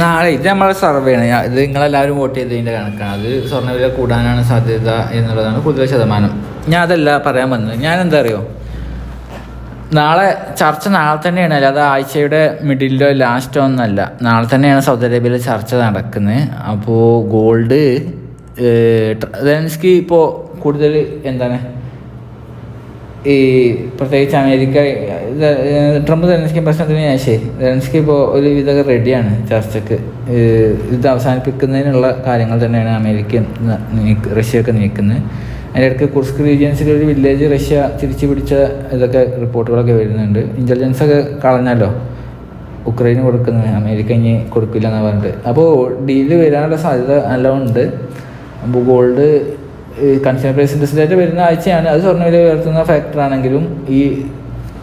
നാളെ ഇത് നമ്മളെ സർവേ ആണ്. ഇത് നിങ്ങളെല്ലാവരും വോട്ട് ചെയ്തതിന്റെ കണക്കാണ്. അത് സ്വർണവില കൂടാനാണ് സാധ്യത എന്നുള്ളതാണ് കൂടുതൽ ശതമാനം. ഞാൻ അതല്ല പറയാൻ വന്നത്. ഞാൻ എന്താ അറിയോ? നാളെ ചർച്ച നാളെ തന്നെയാണ്. അല്ലാതെ ആഴ്ചയുടെ മിഡിലോ ലാസ്റ്റോ ഒന്നല്ല. നാളെ തന്നെയാണ് സൗദി അറേബ്യയിൽ ചർച്ച നടക്കുന്നത് അപ്പോൾ ഗോൾഡ് സെലൻസ്കി ഇപ്പോൾ കൂടുതൽ എന്താണ്? ഈ പ്രത്യേകിച്ച് അമേരിക്ക ട്രംപ് സെലൻസ്കി പ്രശ്നത്തിന് ശരി. സെലൻസ്കി ഇപ്പോൾ ഒരു വിധമൊക്കെ റെഡിയാണ് ചർച്ചയ്ക്ക് ഇത് അവസാനിപ്പിക്കുന്നതിനുള്ള കാര്യങ്ങൾ തന്നെയാണ് അമേരിക്ക റഷ്യയൊക്കെ നീക്കുന്നത്. അതിന്റെ ഇടയ്ക്ക് കുർസ്ക് റീജിയൻസിൽ ഒരു വില്ലേജ് റഷ്യ തിരിച്ചു പിടിച്ച ഇതൊക്കെ റിപ്പോർട്ടുകളൊക്കെ വരുന്നുണ്ട്. ഇന്റലിജൻസ് ഒക്കെ കളഞ്ഞല്ലോ ഉക്രൈന് കൊടുക്കുന്നത്. അമേരിക്ക ഇനി കൊടുക്കില്ല എന്ന് പറഞ്ഞിട്ട്. അപ്പോൾ ഡീൽ വരാനുള്ള സാധ്യത നല്ലതുണ്ട് അപ്പോൾ ഗോൾഡ് കൺസ്യൂമർ പ്രൈസ് ഇൻഡെക്സ് വരുന്ന ആഴ്ചയാണ്. അത് സ്വർണവില ഉയർത്തുന്ന ഫാക്ടറാണെങ്കിലും ഈ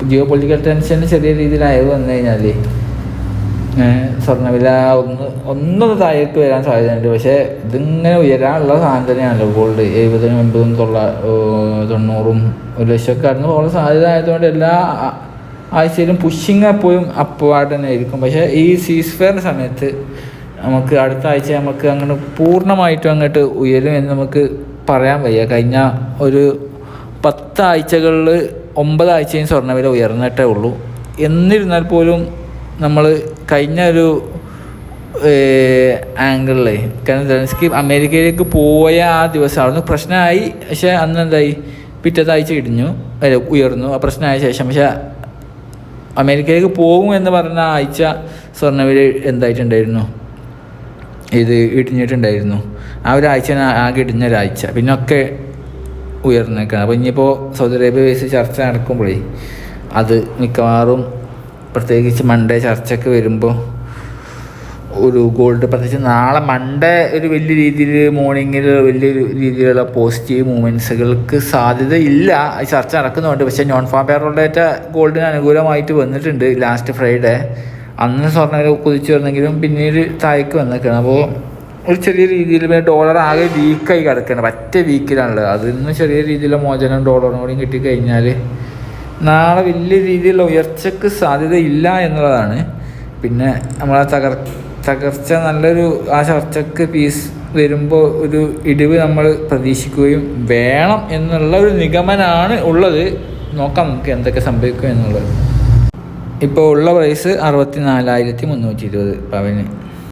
ജിയോ പൊളിറ്റിക്കൽ ടെൻഷൻ ചെറിയ രീതിയിൽ അയവ് വന്നു കഴിഞ്ഞാൽ സ്വർണവില ഒന്ന് ഒന്നൊന്ന് താഴേക്ക് വരാൻ സാധ്യതയുണ്ട്. പക്ഷേ ഇതിങ്ങനെ ഉയരാനുള്ള സാധനം തന്നെയാണല്ലോ. ഗോൾഡ് എഴുപതിനും എൺപതും തൊള്ള തൊണ്ണൂറും ഒരു ലക്ഷമൊക്കെ കടന്നു പോകുന്ന സാധ്യത ആയതുകൊണ്ട് എല്ലാ ആഴ്ചയിലും പുഷിങ് എപ്പോഴും അപ്വാർഡ് തന്നെ ആയിരിക്കും. പക്ഷേ ഈ സീസ് ഫെയറിന്റെ സമയത്ത് നമുക്ക് അടുത്ത ആഴ്ച നമുക്ക് അങ്ങനെ പൂർണമായിട്ടും അങ്ങോട്ട് ഉയരും എന്ന് നമുക്ക് പറയാൻ വയ്യ. കഴിഞ്ഞ ഒരു പത്താഴ്ചകളിൽ ഒമ്പതാഴ്ചയും സ്വർണവില ഉയർന്നിട്ടേ ഉള്ളൂ. എന്നിരുന്നാൽ പോലും നമ്മൾ കഴിഞ്ഞ ഒരു ആംഗിളിലെ കാരണം സെലൻസ്കി അമേരിക്കയിലേക്ക് പോയ ആ ദിവസം അവിടുന്ന് പ്രശ്നമായി. പക്ഷേ അന്ന് എന്തായി? പിറ്റത്തെ ആഴ്ച ഇടിഞ്ഞു. അല്ല ഉയർന്നു. ആ പ്രശ്നമായ ശേഷം. പക്ഷേ അമേരിക്കയിലേക്ക് പോകും എന്ന് പറഞ്ഞ ആഴ്ച സ്വർണവില എന്തായിട്ടുണ്ടായിരുന്നു? ഇത് ഇടിഞ്ഞിട്ടുണ്ടായിരുന്നു. ആ ഒരാഴ്ച ആകെ ഇടിഞ്ഞ ഒരാഴ്ച. പിന്നെ ഒക്കെ ഉയർന്നേക്കാണ് അപ്പോൾ ഇനിയിപ്പോൾ സൗദി അറേബ്യ ബേസ് ചർച്ച നടക്കുമ്പോഴേ അത് മിക്കവാറും പ്രത്യേകിച്ച് മൺഡേ ചർച്ചയ്ക്ക് വരുമ്പോൾ ഒരു ഗോൾഡ് പ്രത്യേകിച്ച് നാളെ മൺഡേ ഒരു വലിയ രീതിയിൽ മോർണിംഗിൽ വലിയൊരു രീതിയിലുള്ള പോസിറ്റീവ് മൂവ്മെന്റ്സുകൾക്ക് സാധ്യത ഇല്ല. ഈ ചർച്ച നടക്കുന്നുണ്ട്. പക്ഷേ നോൺ ഫാം പേറോൾ ഡേറ്റ ഗോൾഡിന് അനുകൂലമായിട്ട് വന്നിട്ടുണ്ട് ലാസ്റ്റ് ഫ്രൈഡേ അന്ന് സ്വർണ കുതിച്ചു വന്നെങ്കിലും പിന്നീട് താഴേക്ക് വന്നേക്കാണ്. അപ്പോൾ ഒരു ചെറിയ രീതിയിൽ പിന്നെ ഡോളർ ആകെ വീക്കായി കിടക്കുന്നത് പറ്റ വീക്കിലാണുള്ളത് അതിൽ നിന്ന് ചെറിയ രീതിയിലുള്ള മോചനം ഡോളറിനും കൂടി കിട്ടിക്കഴിഞ്ഞാൽ നാളെ വലിയ രീതിയിലുള്ള ഉയർച്ചക്ക് സാധ്യത ഇല്ല എന്നുള്ളതാണ്. പിന്നെ നമ്മളെ തകർ തകർച്ച നല്ലൊരു ആ ചർച്ചക്ക് പീസ് വരുമ്പോൾ ഒരു ഇടിവ് നമ്മൾ പ്രതീക്ഷിക്കുകയും വേണം എന്നുള്ള ഒരു നിഗമനമാണ് ഉള്ളത്. നോക്കാം നമുക്ക് എന്തൊക്കെ സംഭവിക്കും എന്നുള്ളത്. ഇപ്പോൾ ഉള്ള പ്രൈസ് അറുപത്തി നാലായിരത്തി മുന്നൂറ്റി ഇരുപത് പവന്.